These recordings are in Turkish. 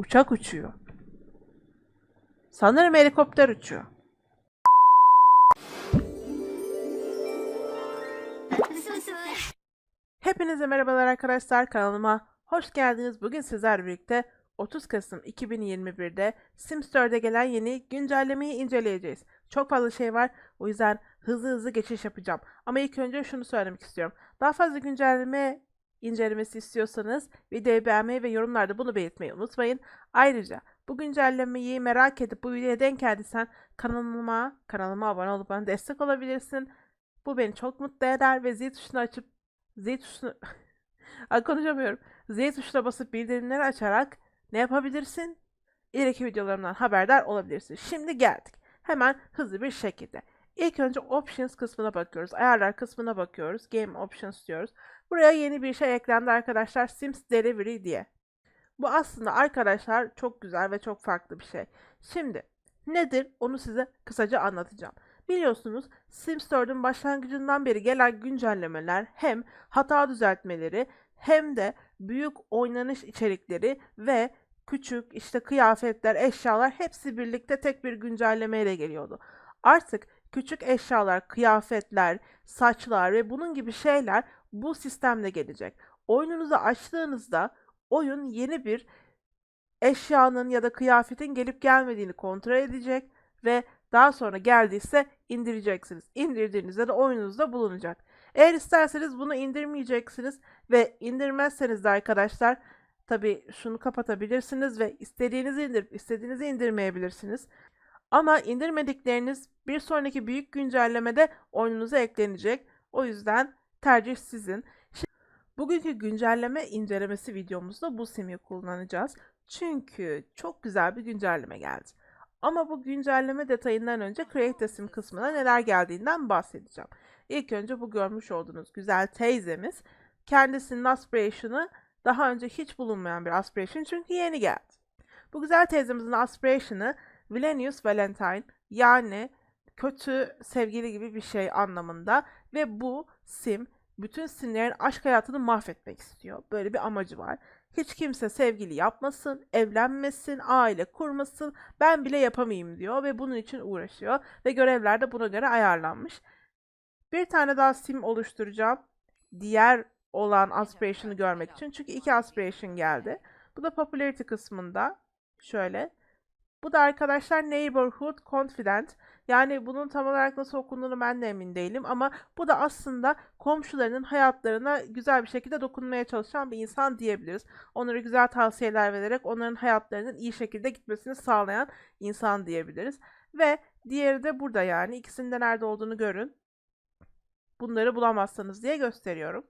Uçak uçuyor. Sanırım helikopter uçuyor. Hepinize merhabalar arkadaşlar kanalıma hoş geldiniz. Bugün sizlerle birlikte 30 Kasım 2021'de Sims 4'e gelen yeni güncellemeyi inceleyeceğiz. Çok fazla şey var o yüzden hızlı hızlı geçiş yapacağım. Ama ilk önce şunu söylemek istiyorum. Daha fazla güncelleme incelemesi istiyorsanız videoyu beğenmeyi ve yorumlarda bunu belirtmeyi unutmayın. Ayrıca bu güncellemeyi merak edip bu videoya denk geldiysen kanalıma, kanalıma abone olup bana destek olabilirsin. Bu beni çok mutlu eder ve zil tuşunu açıp zil tuşunu konuşamıyorum. Zil tuşuna basıp bildirimleri açarak ne yapabilirsin? İleriki videolarımdan haberdar olabilirsin. Şimdi geldik. Hemen hızlı bir şekilde. İlk önce Options kısmına bakıyoruz. Ayarlar kısmına bakıyoruz. Game Options diyoruz. Buraya yeni bir şey eklendi arkadaşlar. Sims Delivery diye. Bu aslında arkadaşlar çok güzel ve çok farklı bir şey. Şimdi nedir onu size kısaca anlatacağım. Biliyorsunuz Sims 4'ün başlangıcından beri gelen güncellemeler hem hata düzeltmeleri hem de büyük oynanış içerikleri ve küçük işte kıyafetler, eşyalar hepsi birlikte tek bir güncellemeyle geliyordu. Artık küçük eşyalar, kıyafetler, saçlar ve bunun gibi şeyler bu sistemle gelecek. Oyununuzu açtığınızda oyun yeni bir eşyanın ya da kıyafetin gelip gelmediğini kontrol edecek ve daha sonra geldiyse indireceksiniz. İndirdiğinizde de oyununuzda bulunacak. Eğer isterseniz bunu indirmeyeceksiniz ve indirmezseniz de arkadaşlar tabi şunu kapatabilirsiniz ve istediğinizi indirip istediğinizi indirmeyebilirsiniz. Ama indirmedikleriniz bir sonraki büyük güncellemede oyununuza eklenecek. O yüzden tercih sizin. Şimdi, bugünkü güncelleme incelemesi videomuzda bu simi kullanacağız. Çünkü çok güzel bir güncelleme geldi. Ama bu güncelleme detayından önce Create Sim kısmına neler geldiğinden bahsedeceğim. İlk önce bu görmüş olduğunuz güzel teyzemiz kendisinin aspiration'ı daha önce hiç bulunmayan bir aspiration çünkü yeni geldi. Bu güzel teyzemizin aspiration'ı Villainous Valentine yani kötü sevgili gibi bir şey anlamında ve bu sim bütün simlerin aşk hayatını mahvetmek istiyor. Böyle bir amacı var. Hiç kimse sevgili yapmasın, evlenmesin, aile kurmasın, ben bile yapamayayım diyor ve bunun için uğraşıyor ve görevler de buna göre ayarlanmış. Bir tane daha sim oluşturacağım. Diğer olan aspiration'ı görmek için. Çünkü iki aspiration geldi. Bu da popularity kısmında. Şöyle. Bu da arkadaşlar Neighborhood Confident. Yani bunun tam olarak nasıl okunduğunu ben de emin değilim ama bu da aslında komşularının hayatlarına güzel bir şekilde dokunmaya çalışan bir insan diyebiliriz. Onlara güzel tavsiyeler vererek onların hayatlarının iyi şekilde gitmesini sağlayan insan diyebiliriz. Ve diğeri de burada yani. İkisinin de nerede olduğunu görün. Bunları bulamazsanız diye gösteriyorum.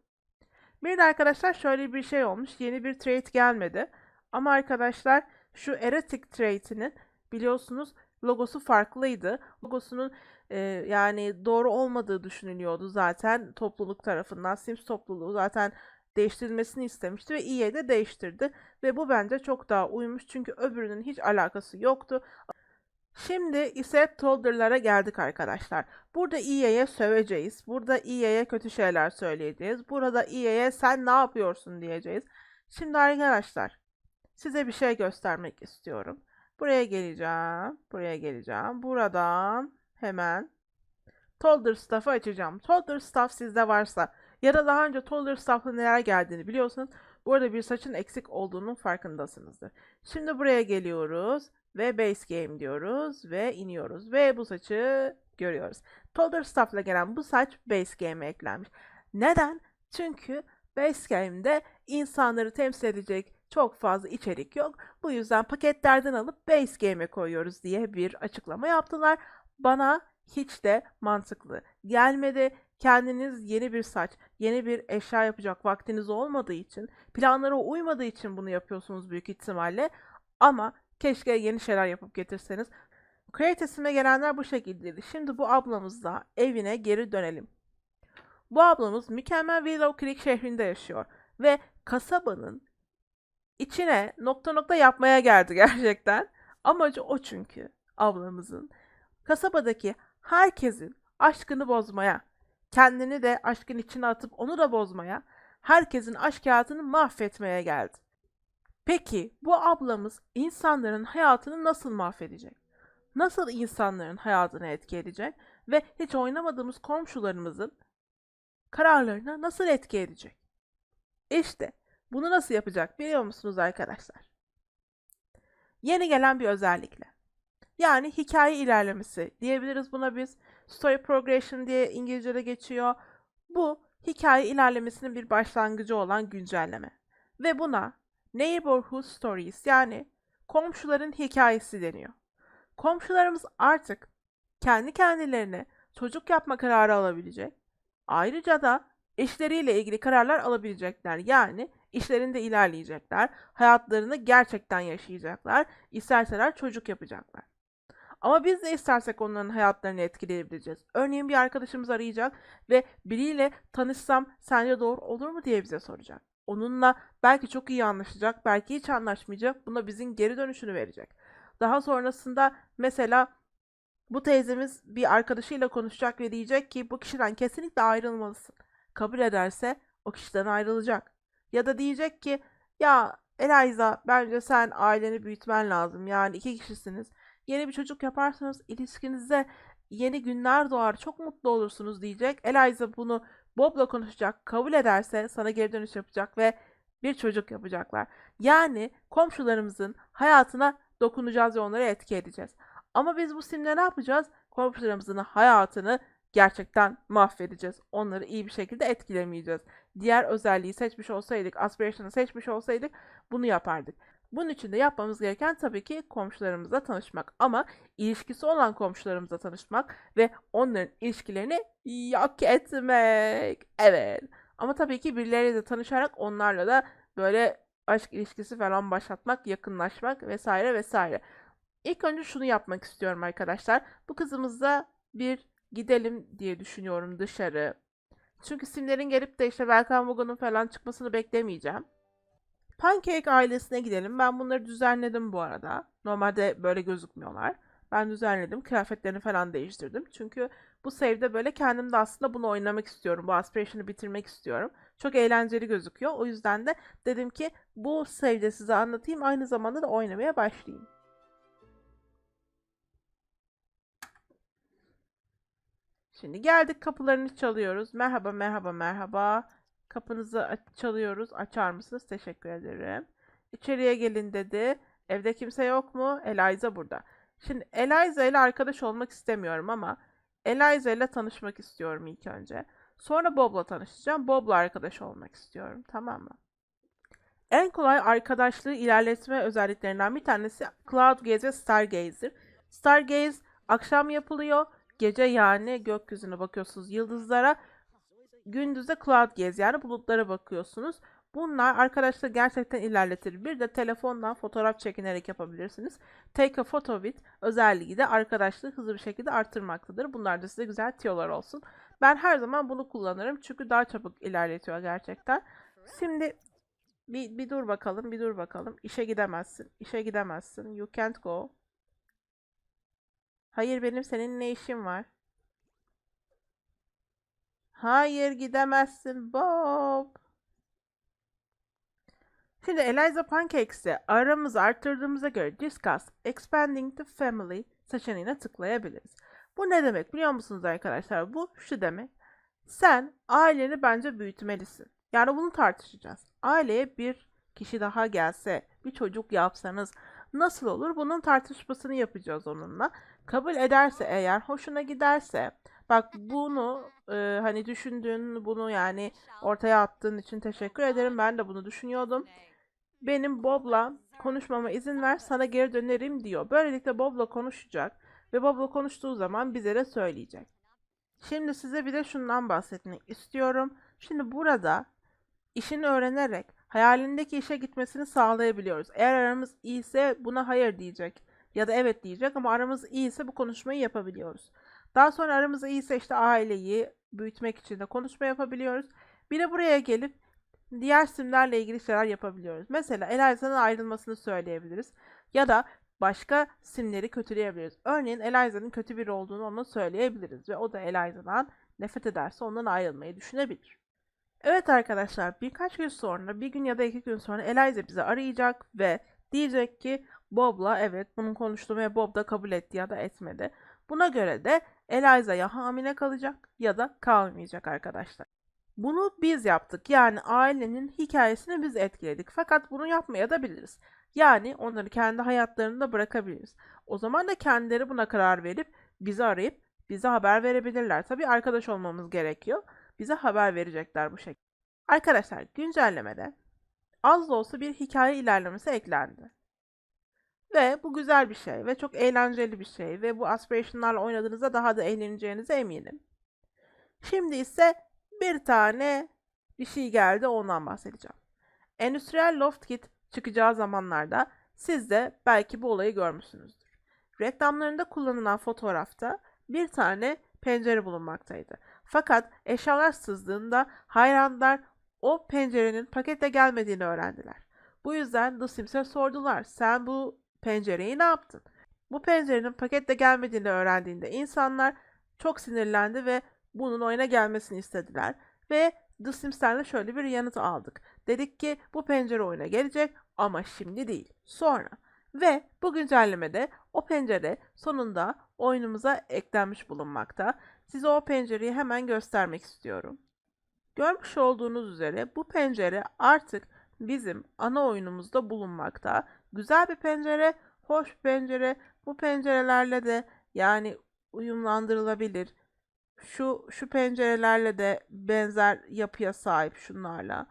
Bir de arkadaşlar şöyle bir şey olmuş. Yeni bir trait gelmedi. Ama arkadaşlar şu Erotic trait'inin biliyorsunuz logosu farklıydı. Logosunun e, yani doğru olmadığı düşünülüyordu zaten topluluk tarafından. Sims topluluğu zaten değiştirilmesini istemişti ve EA de değiştirdi. Ve bu bence çok daha uymuş çünkü öbürünün hiç alakası yoktu. Şimdi ise Tolder'lara geldik arkadaşlar. Burada EA'ye söveceğiz. Burada EA'ye kötü şeyler söyleyeceğiz. Burada EA'ye sen ne yapıyorsun diyeceğiz. Şimdi arkadaşlar size bir şey göstermek istiyorum. Buraya geleceğim. Buraya geleceğim. Buradan hemen Tolder Stuff'ı açacağım. Tolder Stuff sizde varsa ya da daha önce Tolder Stuff'la neler geldiğini biliyorsanız bu arada bir saçın eksik olduğunun farkındasınızdır. Şimdi buraya geliyoruz ve base game diyoruz ve iniyoruz ve bu saçı görüyoruz. Tolder Stuff'la gelen bu saç base game'e eklenmiş. Neden? Çünkü base game'de insanları temsil edecek çok fazla içerik yok. Bu yüzden paketlerden alıp base game'e koyuyoruz diye bir açıklama yaptılar. Bana hiç de mantıklı gelmedi. Kendiniz yeni bir saç, yeni bir eşya yapacak vaktiniz olmadığı için, planlara uymadığı için bunu yapıyorsunuz büyük ihtimalle. Ama keşke yeni şeyler yapıp getirseniz. Creative'ime gelenler bu şekildeydi. Şimdi bu ablamızla evine geri dönelim. Bu ablamız mükemmel Willow Creek şehrinde yaşıyor ve kasabanın içine nokta nokta yapmaya geldi gerçekten. Amacı o çünkü ablamızın. Kasabadaki herkesin aşkını bozmaya, kendini de aşkın içine atıp onu da bozmaya, herkesin aşk hayatını mahvetmeye geldi. Peki bu ablamız insanların hayatını nasıl mahvedecek? Nasıl insanların hayatını etki edecek? Ve hiç oynamadığımız komşularımızın kararlarına nasıl etki edecek? İşte bunu nasıl yapacak biliyor musunuz arkadaşlar? Yeni gelen bir özellikle. Yani hikaye ilerlemesi diyebiliriz buna biz. Story progression diye İngilizce'de geçiyor. Bu hikaye ilerlemesinin bir başlangıcı olan güncelleme. Ve buna Neighborhood Stories yani komşuların hikayesi deniyor. Komşularımız artık kendi kendilerine çocuk yapma kararı alabilecek. Ayrıca da eşleriyle ilgili kararlar alabilecekler. Yani işlerinde ilerleyecekler. Hayatlarını gerçekten yaşayacaklar. İsterseler çocuk yapacaklar. Ama biz de istersek onların hayatlarını etkileyebileceğiz. Örneğin bir arkadaşımız arayacak ve biriyle tanışsam sence doğru olur mu diye bize soracak. Onunla belki çok iyi anlaşacak, belki hiç anlaşmayacak. Buna bizim geri dönüşünü verecek. Daha sonrasında mesela bu teyzemiz bir arkadaşıyla konuşacak ve diyecek ki bu kişiden kesinlikle ayrılmalısın. Kabul ederse o kişiden ayrılacak. Ya da diyecek ki ya Eliza bence sen aileni büyütmen lazım. Yani iki kişisiniz. Yeni bir çocuk yaparsanız ilişkinizde yeni günler doğar. Çok mutlu olursunuz diyecek. Eliza bunu Bob'la konuşacak. Kabul ederse sana geri dönüş yapacak ve bir çocuk yapacaklar. Yani komşularımızın hayatına dokunacağız ve onları etki edeceğiz. Ama biz bu simle ne yapacağız? Komşularımızın hayatını gerçekten mahvedeceğiz. Onları iyi bir şekilde etkilemeyeceğiz. Diğer özelliği seçmiş olsaydık, aspiration'ı seçmiş olsaydık bunu yapardık. Bunun için de yapmamız gereken tabii ki komşularımızla tanışmak. Ama ilişkisi olan komşularımızla tanışmak ve onların ilişkilerini yok etmek. Evet. Ama tabii ki birileriyle de tanışarak onlarla da böyle aşk ilişkisi falan başlatmak, yakınlaşmak vesaire vesaire. İlk önce şunu yapmak istiyorum arkadaşlar. Bu kızımızla bir gidelim diye düşünüyorum dışarı. Çünkü simlerin gelip de işte Welcome Wagon'un falan çıkmasını beklemeyeceğim. Pancake ailesine gidelim. Ben bunları düzenledim bu arada. Normalde böyle gözükmüyorlar. Ben düzenledim. Kıyafetlerini falan değiştirdim. Çünkü bu save'de böyle kendim de aslında bunu oynamak istiyorum. Bu aspiration'ı bitirmek istiyorum. Çok eğlenceli gözüküyor. O yüzden de dedim ki bu save'de size anlatayım. Aynı zamanda da oynamaya başlayayım. Şimdi geldik kapılarını çalıyoruz. Merhaba merhaba merhaba. Kapınızı çalıyoruz. Açar mısınız? Teşekkür ederim. İçeriye gelin dedi. Evde kimse yok mu? Eliza burada. Şimdi Eliza ile arkadaş olmak istemiyorum ama Eliza ile tanışmak istiyorum ilk önce. Sonra Bob'la tanışacağım. Bob'la arkadaş olmak istiyorum. Tamam mı? En kolay arkadaşlığı ilerletme özelliklerinden bir tanesi Cloud Gaze ve Stargazer. Stargaze akşam yapılıyor. Gece yani gökyüzüne bakıyorsunuz yıldızlara. Gündüzde Cloud Gaze yani bulutlara bakıyorsunuz. Bunlar arkadaşlar gerçekten ilerletir. Bir de telefondan fotoğraf çekinerek yapabilirsiniz. Take a photo with özelliği de arkadaşlığı hızlı bir şekilde arttırmaktadır. Bunlar da size güzel tiyolar olsun. Ben her zaman bunu kullanırım çünkü daha çabuk ilerletiyor gerçekten. Şimdi bir, bir dur bakalım, bir dur bakalım. İşe gidemezsin, işe gidemezsin. You can't go. Hayır benim senin ne işin var? Hayır gidemezsin Bob. Şimdi Eliza Pancakes'te aramızı arttırdığımıza göre Discuss Expanding the Family seçeneğine tıklayabiliriz. Bu ne demek biliyor musunuz arkadaşlar? Bu şu demek. Sen aileni bence büyütmelisin. Yani bunu tartışacağız. Aileye bir kişi daha gelse, bir çocuk yapsanız nasıl olur? Bunun tartışmasını yapacağız onunla. Kabul ederse eğer, hoşuna giderse, bak bunu e, hani düşündüğün, bunu yani ortaya attığın için teşekkür ederim. Ben de bunu düşünüyordum. Benim Bob'la konuşmama izin ver, sana geri dönerim diyor. Böylelikle Bob'la konuşacak ve Bob'la konuştuğu zaman bize de söyleyecek. Şimdi size bir de şundan bahsetmek istiyorum. Şimdi burada işini öğrenerek hayalindeki işe gitmesini sağlayabiliyoruz. Eğer aramız iyiyse buna hayır diyecek ya da evet diyecek ama aramız iyiyse bu konuşmayı yapabiliyoruz. Daha sonra aramız iyiyse işte aileyi büyütmek için de konuşma yapabiliyoruz. Bir de buraya gelip diğer simlerle ilgili şeyler yapabiliyoruz. Mesela Eliza'nın ayrılmasını söyleyebiliriz. Ya da başka simleri kötüleyebiliriz. Örneğin Eliza'nın kötü biri olduğunu ona söyleyebiliriz ve o da Eliza'dan nefret ederse ondan ayrılmayı düşünebilir. Evet arkadaşlar birkaç gün sonra bir gün ya da iki gün sonra Eliza bizi arayacak ve diyecek ki Bob'la evet bunu konuştum ve Bob da kabul etti ya da etmedi. Buna göre de Eliza ya hamile kalacak ya da kalmayacak arkadaşlar. Bunu biz yaptık. Yani ailenin hikayesini biz etkiledik. Fakat bunu yapmaya da biliriz. Yani onları kendi hayatlarında bırakabiliriz. O zaman da kendileri buna karar verip bizi arayıp bize haber verebilirler. Tabii arkadaş olmamız gerekiyor. Bize haber verecekler bu şekilde. Arkadaşlar güncellemede az da olsa bir hikaye ilerlemesi eklendi. Ve bu güzel bir şey ve çok eğlenceli bir şey ve bu aspiration'larla oynadığınızda daha da eğleneceğinize eminim. Şimdi ise bir tane bir şey geldi ondan bahsedeceğim. Endüstriyel Loft Kit çıkacağı zamanlarda siz de belki bu olayı görmüşsünüzdür. Reklamlarında kullanılan fotoğrafta bir tane pencere bulunmaktaydı. Fakat eşyalar sızdığında hayranlar o pencerenin pakette gelmediğini öğrendiler. Bu yüzden The Sims'e sordular. Sen bu pencereyi ne yaptın? Bu pencerenin pakette gelmediğini öğrendiğinde insanlar çok sinirlendi ve bunun oyuna gelmesini istediler. Ve The Sims'ten şöyle bir yanıt aldık. Dedik ki bu pencere oyuna gelecek ama şimdi değil, sonra. Ve bu güncellemede o pencere sonunda oyunumuza eklenmiş bulunmakta. Size o pencereyi hemen göstermek istiyorum. Görmüş olduğunuz üzere bu pencere artık bizim ana oyunumuzda bulunmakta. Güzel bir pencere, hoş bir pencere. Bu pencerelerle de yani uyumlandırılabilir. Şu şu pencerelerle de benzer yapıya sahip şunlarla.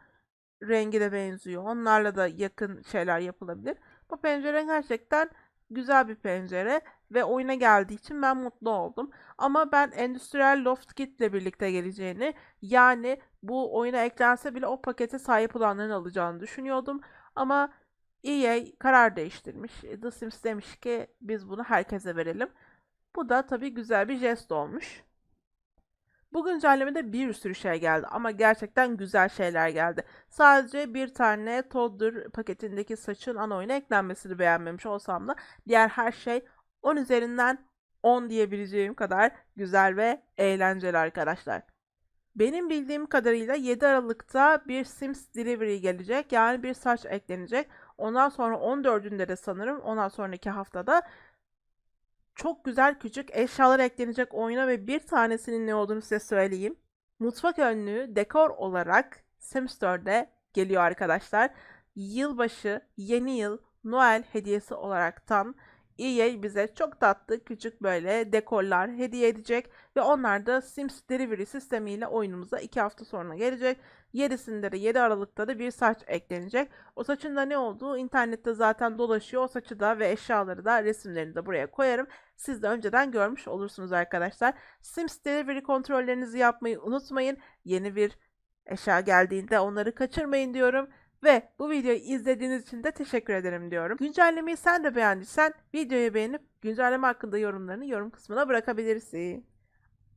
Rengi de benziyor. Onlarla da yakın şeyler yapılabilir. Bu pencere gerçekten güzel bir pencere ve oyuna geldiği için ben mutlu oldum. Ama ben Endüstriyel Loft Kit ile birlikte geleceğini yani bu oyuna eklense bile o pakete sahip olanların alacağını düşünüyordum. Ama EA karar değiştirmiş. The Sims demiş ki biz bunu herkese verelim. Bu da tabii güzel bir jest olmuş. Bu güncellemede bir sürü şey geldi ama gerçekten güzel şeyler geldi. Sadece bir tane Toddler paketindeki saçın ana oyuna eklenmesini beğenmemiş olsam da diğer her şey 10 üzerinden 10 diyebileceğim kadar güzel ve eğlenceli arkadaşlar. Benim bildiğim kadarıyla 7 Aralık'ta bir Sims Delivery gelecek. Yani bir saç eklenecek. Ondan sonra 14'ünde de sanırım ondan sonraki haftada çok güzel küçük eşyalar eklenecek oyuna ve bir tanesinin ne olduğunu size söyleyeyim. Mutfak önlüğü dekor olarak Sims 4'e geliyor arkadaşlar. Yılbaşı, yeni yıl, Noel hediyesi olaraktan EA bize çok tatlı küçük böyle dekorlar hediye edecek ve onlar da Sims Delivery sistemiyle oyunumuza 2 hafta sonra gelecek. 7'sinde de 7 Aralık'ta da bir saç eklenecek. O saçın da ne olduğu internette zaten dolaşıyor. O saçı da ve eşyaları da resimlerini de buraya koyarım. Siz de önceden görmüş olursunuz arkadaşlar. Sims Delivery kontrollerinizi yapmayı unutmayın. Yeni bir eşya geldiğinde onları kaçırmayın diyorum. Ve bu videoyu izlediğiniz için de teşekkür ederim diyorum. Güncellemeyi sen de beğendiysen videoyu beğenip güncelleme hakkında yorumlarını yorum kısmına bırakabilirsin.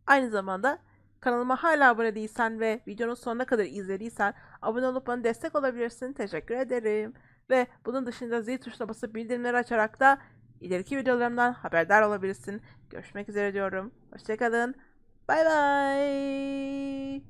Aynı zamanda kanalıma hala abone değilsen ve videonun sonuna kadar izlediysen abone olup bana destek olabilirsin. Teşekkür ederim. Ve bunun dışında zil tuşuna basıp bildirimleri açarak da ileriki videolarımdan haberdar olabilirsin. Görüşmek üzere diyorum. Hoşçakalın. Bay bay.